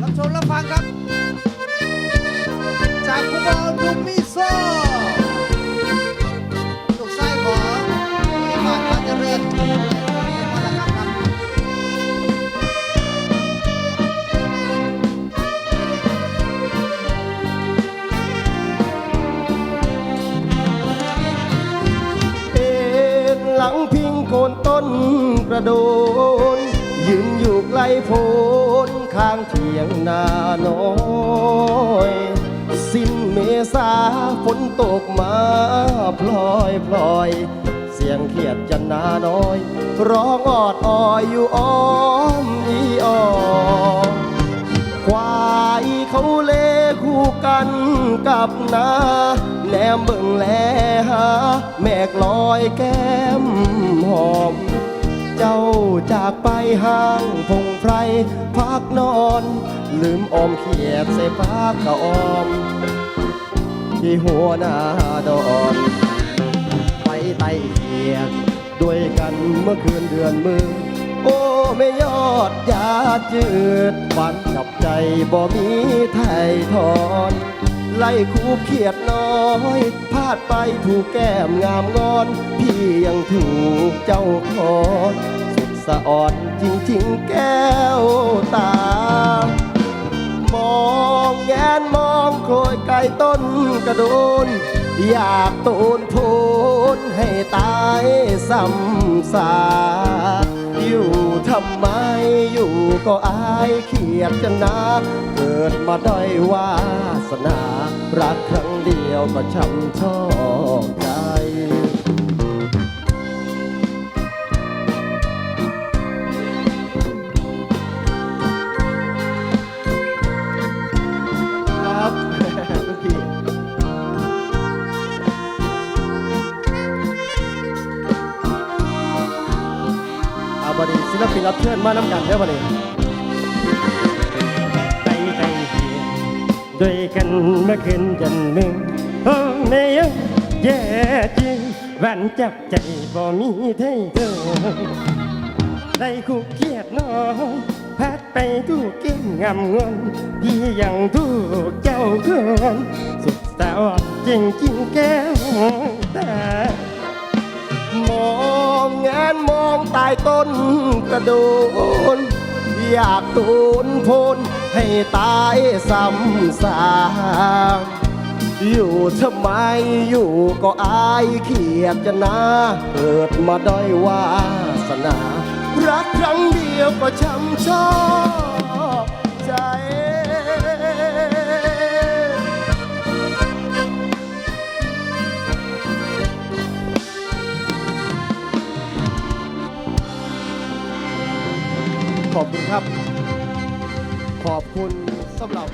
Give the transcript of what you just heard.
รับชมรับฟังครับ จากผู้บอลลูมิโซลูกไส้ของพี่บาทมาเจริญมาแล้วครับครับเป็นหลังพิงโคนต้นกระโดน ยืนอยู่ใกล้โพนข้างเถียงนาน้อย สิ้นเมษาฝนตกมาพลอยพลอย เสียงเขียดจันนาน้อย ร้องออดอ้อยอยู่อ้อมอีออควายเขาเลคู่กันกับนาแนมเบิ่งแลหาแมกลอยแก้มหอม เจ้าจากไปห่างพงไพรพักนอน ลืมอมเขียดใส่ฟ้ากะออม ที่หัวหน้าดอนไปไต่เขียดด้วยกันเมื่อคืนเดือนมือ โอ้ไม่ยอดยาจืดฝันกับใจบ่มีไทยทอน ไล่คูเขียดน้อยพาดไปถูกแก้มงามงอน พี่ยังถูกเจ้าคอนสุดสะอ่อนจริงๆแก้วตามองแงนมองโคยไก่ต้นกระโดน อยากตูนพูนให้ตายซ้ำสา อยู่ทำไมอยู่ก็อายเขียดกันนะเกิดมาด้อยวาสนา รักครั้งเดียวก็ช้ำชอกใจ ศิลปินรับเชิญมาน้ำกันเด้อบัดนี้ใจใจเขียด้วยกันเมื่อคืนจันหนึ่งโอ้แม่ยังแย่จริงหวันจับใจบ่มีเท่เธอได้คู่เกียดน้อยพัดไปทุกเกมงำเงินพี่ยังถูกเจ้าเกินสุดสาวจริงจริงๆแก้วตามอง นมองตายต้นกระโดน อยากตูนพนให้ตายซ้ำสางอยู่ทำไมอยู่ก็อายเขียดจะนาเกิดมาด้อยวาสนา รักครั้งเดียวก็ช้ำชอบ ขอบคุณครับ ขอบคุณสำหรับ